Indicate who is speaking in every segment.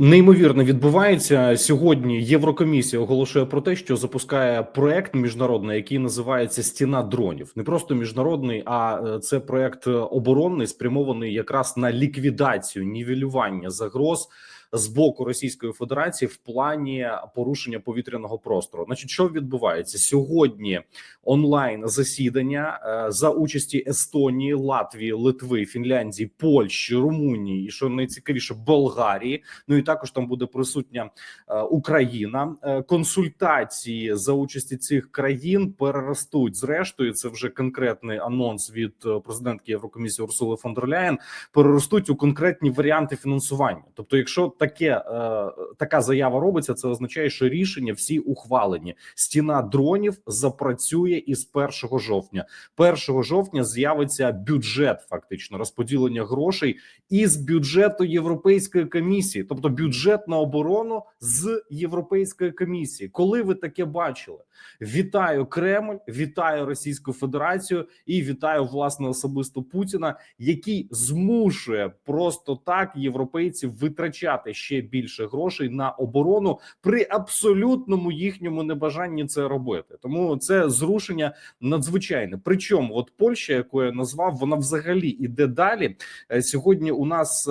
Speaker 1: Неймовірно відбувається сьогодні. Єврокомісія оголошує про те, що запускає проект міжнародний, який називається Стіна дронів. Не просто міжнародний, а е, це проект оборонний, спрямований якраз на ліквідацію нівелювання загроз з боку Російської Федерації в плані порушення повітряного простору. Значить, що відбувається сьогодні? Онлайн засідання е, за участі Естонії, Латвії, Литви, Фінляндії, Польщі, Румунії і що найцікавіше Болгарії. Ну і також там буде присутня е, Україна. Е, Консультації за участі цих країн переростуть. Зрештою, це вже конкретний анонс від президентки Єврокомісії Урсули фон дер Ляєн, переростуть у конкретні варіанти фінансування. Тобто, якщо таке е, така заява робиться, це означає, що рішення всі ухвалені. Стіна дронів запрацює із 1 жовтня. 1 жовтня з'явиться бюджет, фактично розподілення грошей із бюджету Європейської комісії, тобто бюджет на оборону з Європейської комісії. Коли ви таке бачили? Вітаю Кремль, вітаю Російську Федерацію і вітаю власне особисто Путіна, який змушує просто так європейців витрачати ще більше грошей на оборону при абсолютному їхньому небажанні це робити. Тому це зрушення надзвичайне. Причому, от Польща, яку я назвав, вона взагалі іде далі. Е, Сьогодні у нас.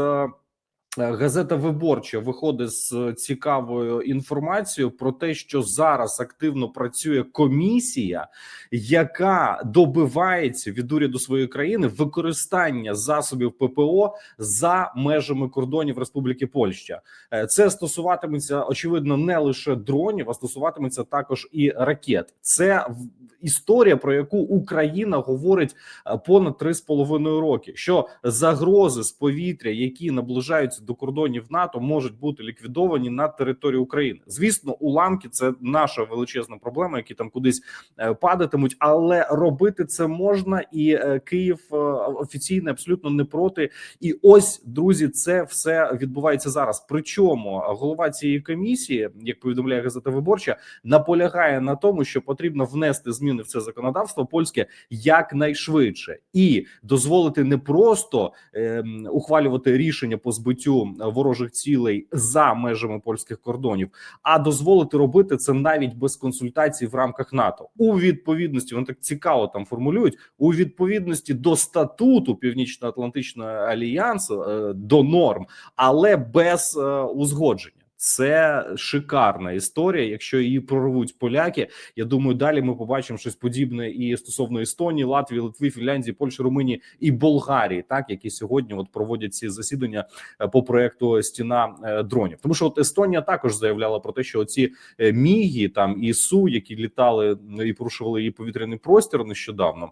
Speaker 1: Газета Виборча виходить з цікавою інформацією про те, що зараз активно працює комісія, яка добивається від уряду своєї країни використання засобів ППО за межами кордонів Республіки Польща. Е, Це стосуватиметься очевидно не лише дронів, а стосуватиметься також і ракет. Це історія, про яку Україна говорить е, понад три з половиною роки. Що загрози з повітря, які наближаються до кордонів НАТО, можуть бути ліквідовані на території України. Звісно, уламки це наша величезна проблема, які там кудись е, падатимуть, але робити це можна, і е, Київ е, офіційно абсолютно не проти. І ось друзі, це все відбувається зараз. Причому голова цієї комісії, як повідомляє газета Виборча, наполягає на тому, що потрібно внести зміни в це законодавство польське якнайшвидше і дозволити не просто ем, ухвалювати рішення по збиттю ворожих цілей за межами польських кордонів, а дозволити робити це навіть без консультацій в рамках НАТО у відповідності. Вони так цікаво там формулюють у відповідності до статуту Північно-Атлантичного альянсу е, до норм, але без е, узгодження. Це шикарна історія. Якщо її прорвуть поляки, я думаю, далі ми побачимо щось подібне і стосовно Естонії, Латвії, Литви, Фінляндії, Польщі, Румунії і Болгарії, так які сьогодні от проводять ці засідання е, по проекту стіна е, дронів. Тому що от Естонія також заявляла про те, що ці міги там і су, які літали ну, і порушували її повітряний простір нещодавно.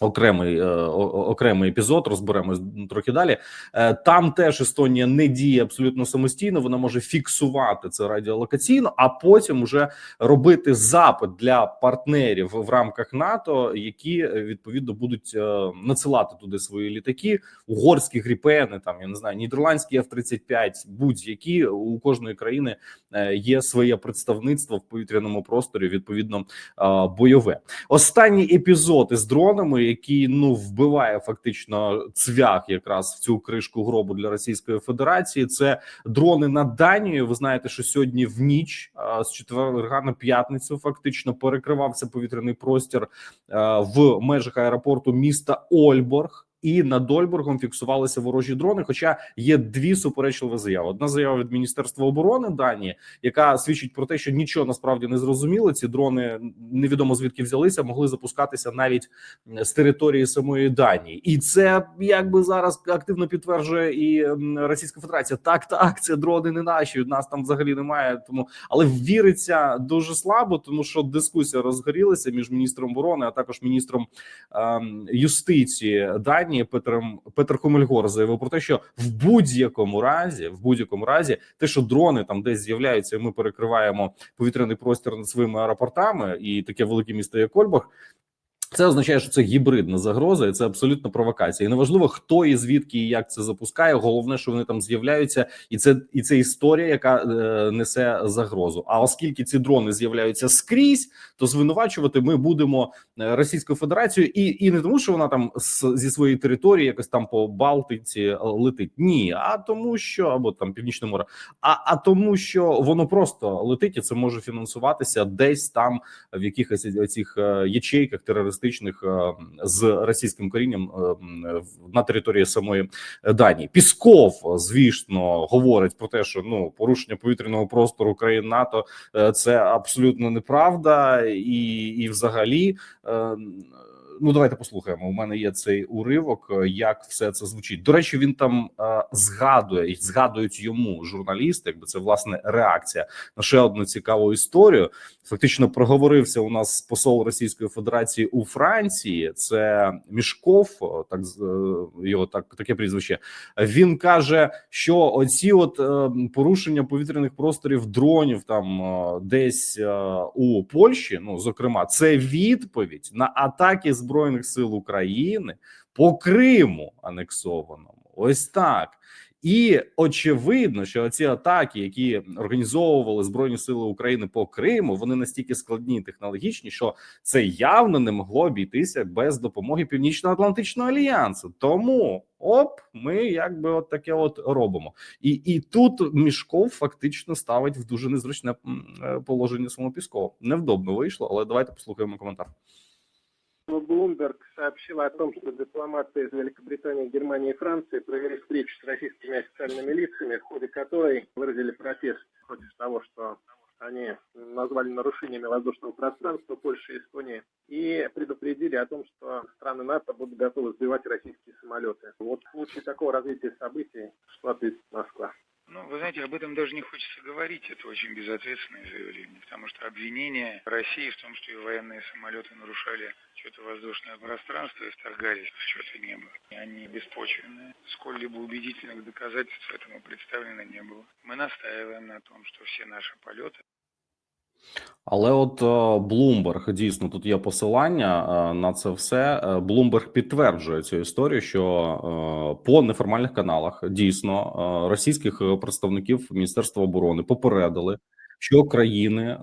Speaker 1: Окремий е, окремий епізод розберемось трохи далі. Е, Там теж Естонія не діє абсолютно самостійно. Вона може фіксувати це радіолокаційно, а потім уже робити запит для партнерів в рамках НАТО, які е, відповідно будуть надсилати туди свої літаки, угорські гріпени, там я не знаю, нідерландські F-35, будь-які у кожної країни є своє представництво в повітряному просторі. Відповідно, бойове. Останній епізод із дронами, який ну вбиває фактично цвях, якраз в цю кришку гробу для Російської Федерації. Це дрони над Данією. Ви знаєте, що сьогодні в ніч з четверга на п'ятницю фактично перекривався повітряний простір в межах аеропорту міста Ольборг. І над Ольборгом фіксувалися ворожі дрони. Хоча є дві суперечливі заяви. Одна заява від Міністерства оборони Данії, яка свідчить про те, що нічого насправді не зрозуміло. Ці дрони невідомо звідки взялися, могли запускатися навіть з території самої Данії, і це якби зараз активно підтверджує і Російська Федерація. Так, так, це дрони не наші. Нас там взагалі немає. Тому але віриться дуже слабо, тому що дискусія розгорілася між міністром оборони, а також міністром ем, юстиції Данії Петром Петр Хомельгор заявив про те, що в будь-якому разі, в будь-якому разі, те, що дрони там десь з'являються, і ми перекриваємо повітряний простір над своїми аеропортами, і таке велике місто як Ольбах, Це означає, що це гібридна загроза, і це абсолютно провокація. І неважливо, хто і звідки і як це запускає. Головне, що вони там з'являються, і це і це історія, яка е, несе загрозу. А оскільки ці дрони з'являються скрізь, то звинувачувати ми будемо е, Російську Федерацію, і і не тому, що вона там з, зі своєї території якось там по Балтиці е, летить. Ні, а тому, що або там Північне море, а, а тому, що воно просто летить, і це може фінансуватися десь там в якихось цих ячейках терористичних е, з російським корінням е, на території самої Данії. Пісков, звісно, говорить про те, що ну порушення повітряного простору країн НАТО е, це абсолютно неправда, і, і взагалі. Ну, давайте послухаємо. У мене є цей уривок, е, як все це звучить. До речі, він там е, згадує і згадують йому журналісти, якби це власне реакція на ще одну цікаву історію. Фактично проговорився у нас посол Російської Федерації у Франції. Це Мішков, так з- е, його так таке прізвище. Він каже, що оці от е, порушення повітряних просторів дронів там е, десь е, у Польщі, ну зокрема, це відповідь на атаки збройних сил України по Криму анексованому. Ось так. І очевидно, що ці атаки, які організовували збройні сили України по Криму, вони настільки складні і технологічні, що це явно не могло обійтися без допомоги Північно-Атлантичного альянсу. Тому оп, ми якби от таке от робимо. І і тут Мішков фактично ставить в дуже незручне е, положення самого Піскова. Невдобно вийшло, але давайте послухаємо коментар.
Speaker 2: Bloomberg сообщила о том, что дипломаты из Великобритании, Германии и Франции провели встречу с российскими официальными лицами, в ходе которой выразили протест против того, что они назвали нарушениями воздушного пространства Польши и Эстонии, и предупредили о том, что страны НАТО будут готовы сбивать российские самолеты. Вот в случае такого развития событий, что ответит Москва?
Speaker 3: Ну, вы знаете, об этом даже не хочется говорить. Это очень безответственное заявление, потому что обвинение России в том, что ее военные самолеты нарушали что-то воздушное пространство и вторгались в что-то небо, они беспочвенные. Сколь-либо убедительных доказательств этому представлено не было. Мы настаиваем на том, что все наши полеты
Speaker 1: Але от Блумберг дійсно тут є посилання е, на це все. Блумберг підтверджує цю історію, що е, по неформальних каналах дійсно е, російських представників Міністерства оборони попередили, що країни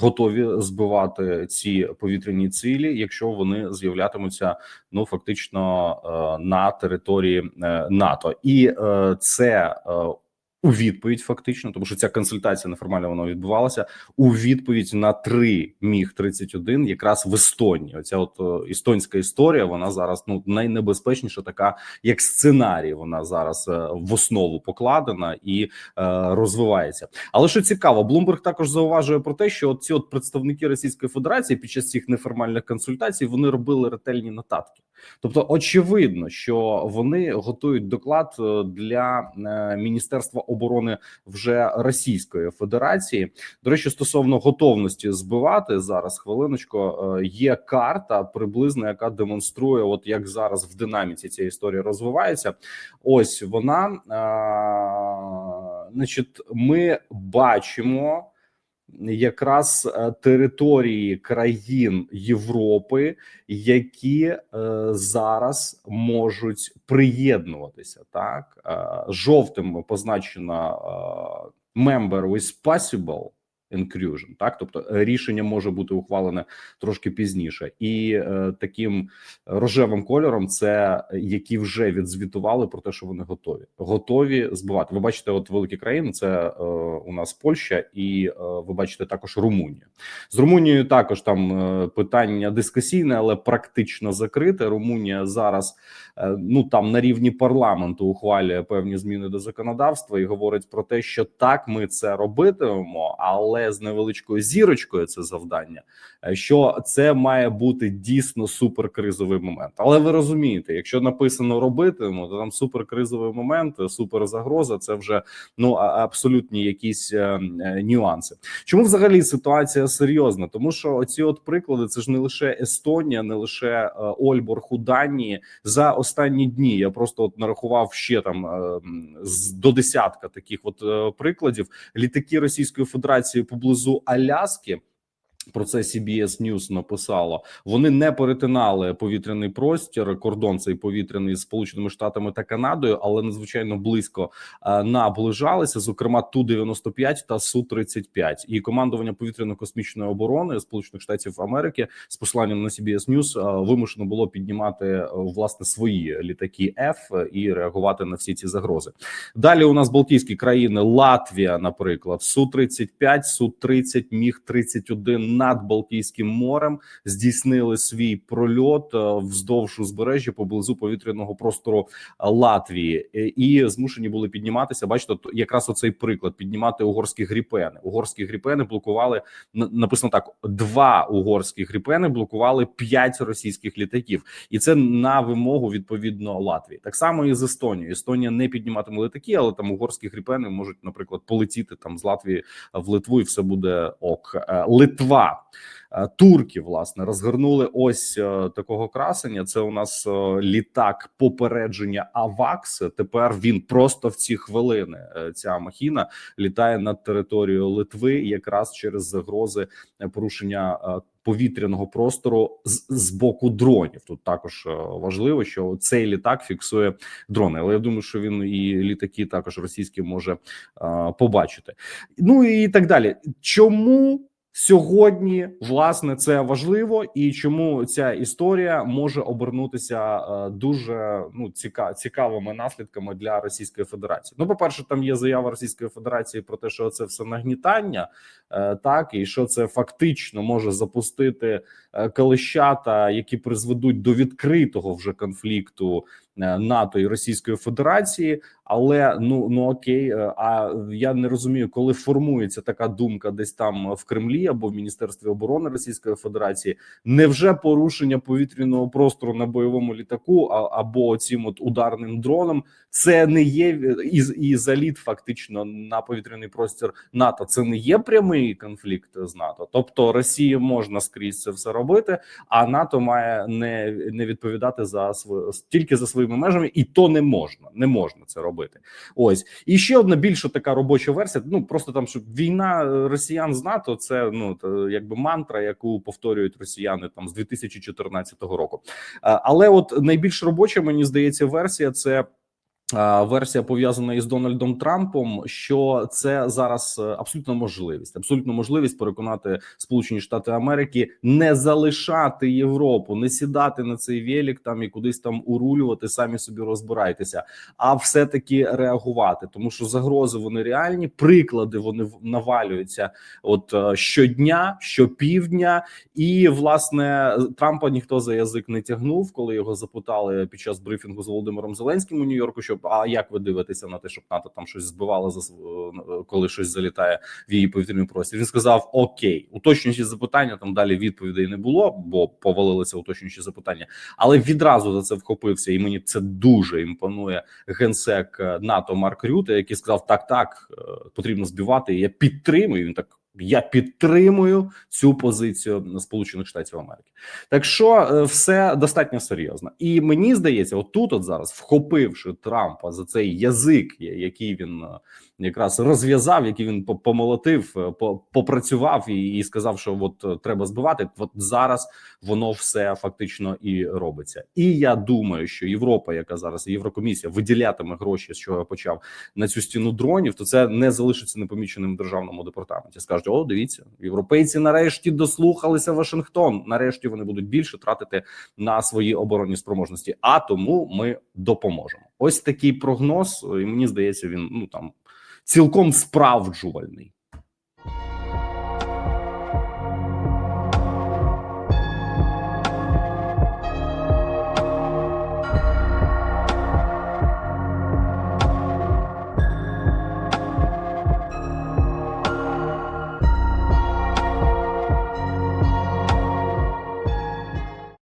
Speaker 1: готові збивати ці повітряні цілі, якщо вони з'являтимуться ну фактично на території НАТО, і це. У відповідь, фактично, тому що ця консультація неформальна вона відбувалася у відповідь на три міг 31 якраз в Естонії. Оця от е, естонська історія. Вона зараз ну найнебезпечніша, така як сценарій. Вона зараз е, в основу покладена і е, розвивається. Але що цікаво, Блумберг також зауважує про те, що от ці от представники Російської Федерації під час цих неформальних консультацій вони робили ретельні нотатки. Тобто, очевидно, що вони готують доклад е, для е, Міністерства оборони вже Російської Федерації. До речі, стосовно готовності збивати зараз хвилиночку, е, є карта приблизно, яка демонструє, от як зараз в динаміці ця історія розвивається. Ось вона, е, значить, ми бачимо. Якраз е, території країн Європи, які е, зараз можуть приєднуватися, так? Е, жовтим позначено member with possible inclusion, так, тобто е, рішення може бути ухвалене трошки пізніше, і е, таким рожевим кольором це які вже відзвітували про те, що вони готові, готові збивати. Ви бачите, от великі країни це е, у нас Польща, і е, ви бачите також Румунія. З Румунією також там е, питання дискусійне, але практично закрите. Румунія зараз е, ну там на рівні парламенту ухвалює певні зміни до законодавства і говорить про те, що так ми це робитимемо, але з невеличкою зірочкою це завдання. е, Що це має бути дійсно суперкризовий момент. Але ви розумієте, якщо написано робитимемо, то там суперкризовий момент, суперзагроза це вже ну абсолютні якісь е, е, нюанси. Чому взагалі ситуація серйозна? Тому що оці от приклади це ж не лише Естонія, не лише е, Ольборг у Данії за останні дні. Я просто от нарахував ще там е, до десятка таких от е, прикладів. Літаки Російської Федерації поблизу Аляски. Про це CBS News написало. Вони не перетинали повітряний простір, кордон цей повітряний з Сполученими Штатами та Канадою, але надзвичайно близько е, наближалися. Зокрема, ту 95 та су 35 І командування повітряно-космічної оборони Сполучених Штатів Америки з посланням на CBS News е, вимушено було піднімати е, власне свої літаки F і реагувати на всі ці загрози. Далі у нас Балтійські країни, Латвія, наприклад, су 35 су 30 міг 31 над Балтійським морем здійснили свій прольот е, вздовж узбережжя поблизу повітряного простору е, Латвії Е, і змушені були підніматися. Бачите, якраз оцей приклад піднімати угорські гріпени. Угорські гріпени блокували на- написано так: два угорські гріпени блокували п'ять російських літаків, і це на вимогу відповідно Латвії. Так само і з Естонією. Естонія не підніматиме літаки, але там угорські гріпени можуть, наприклад, полетіти там з Латвії в Литву, і все буде ок. Литва. Е, Турки власне розгорнули ось е, такого красення. Це у нас е, літак попередження Авакс. Тепер він просто в ці хвилини. Ця махіна літає над територією Литви, якраз через загрози порушення повітряного простору з, з боку дронів. Тут також важливо, що цей літак фіксує дрони. Але я думаю, що він і літаки також російські може е, побачити. Ну і так далі. Чому? Сьогодні власне це важливо, і чому ця історія може обернутися е, дуже ну ціка, цікавими наслідками для Російської Федерації. Ну, по перше, там є заява Російської Федерації про те, що це все нагнітання, е, так і що це фактично може запустити е, колищата, які призведуть до відкритого вже конфлікту НАТО і Російської Федерації. Але ну ну окей, е, а я не розумію, коли формується така думка десь там в Кремлі або в Міністерстві оборони Російської Федерації. Невже порушення повітряного простору на бойовому літаку або цим от ударним дроном це не є і, і заліт фактично на повітряний простір НАТО? Це не є прямий конфлікт з НАТО. Тобто Росії можна скрізь це все робити, а НАТО має не, не відповідати за своє тільки за своїми межами, і то не можна, не можна це робити. Ось і ще одна більша така робоча версія. Ну просто там, щоб війна е, росіян з НАТО, це ну то, якби мантра, яку повторюють росіяни там з 2014 року. Е, Але от найбільш робоча, мені здається, версія це. Версія пов'язана із Дональдом Трампом, що це зараз е, абсолютно можливість, абсолютно можливість переконати Сполучені Штати Америки не залишати Європу, не сідати на цей велик там і кудись там урулювати, самі собі розбирайтеся, а все таки реагувати, тому що загрози вони реальні, приклади вони навалюються от е, щодня, щопівдня, і власне Трампа ніхто за язик не тягнув, коли його запитали під час брифінгу з Володимиром Зеленським у Нью-Йорку, що а як ви дивитеся на те, щоб НАТО там щось збивало за св- е, коли щось залітає в її повітряний простір? Він сказав: Окей, уточнюючі запитання. Там далі відповідей не було, бо повалилися уточнюючі запитання. Але відразу за це вхопився, і мені це дуже імпонує генсек е, НАТО Марк Рюте, який сказав: так, так е, потрібно збивати. І я підтримую. Він так. Я підтримую цю позицію Сполучених Штатів Америки. Так що е, все достатньо серйозно, і мені здається, отут, от зараз, вхопивши Трампа за цей язик, який він е, якраз розв'язав, який він по- помолотив, е, попрацював і, і сказав, що от е, треба збивати. От зараз воно все фактично і робиться. І я думаю, що Європа, яка зараз Єврокомісія виділятиме гроші, з чого я почав на цю стіну дронів, то це не залишиться непоміченим в державному департаменті. Скажуть: о, дивіться, європейці нарешті дослухалися Вашингтон. Нарешті вони будуть більше тратити на свої оборонні спроможності. А тому ми допоможемо. Ось такий прогноз, і мені здається, він ну там цілком справджувальний.